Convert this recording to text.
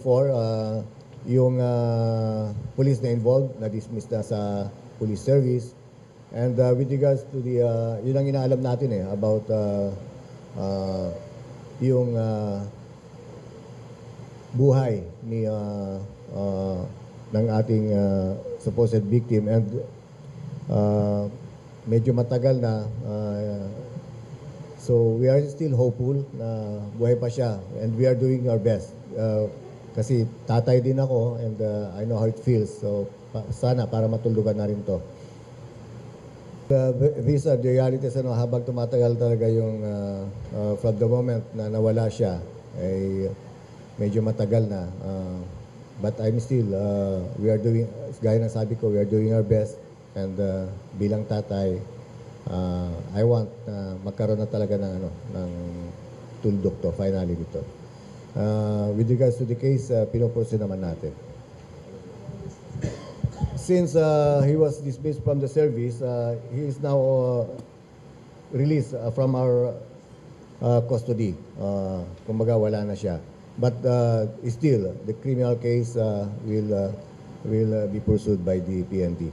before, uh, yung uh, police na involved, na-dismiss na sa police service. And uh, with regards to the, uh, yun ang inaalam natin eh, about uh, uh, yung uh, buhay ni uh, uh, ng ating uh, supposed victim. And uh, medyo matagal na uh, so we are still hopeful na buhay pa siya. And we are doing our best. Uh, kasi tatay din ako and uh, I know how it feels. So pa- sana para matuldugan na rin to. Uh, th- these are the realities ano, habang tumatagal talaga yung uh, uh, from the moment na nawala siya ay medyo matagal na. Uh, but I'm still uh, we are doing gaya ng sabi ko we are doing our best and uh, bilang tatay uh, I want na magkaroon na talaga ng ano ng tuldok to finally dito Uh, with regards to the case uh, pinoprosi naman natin since uh, he was dismissed from the service, uh, he is now uh, released uh, from our uh, custody. Uh, kumbaga wala na siya. But uh, still, the criminal case uh, will uh, will uh, be pursued by the PNP.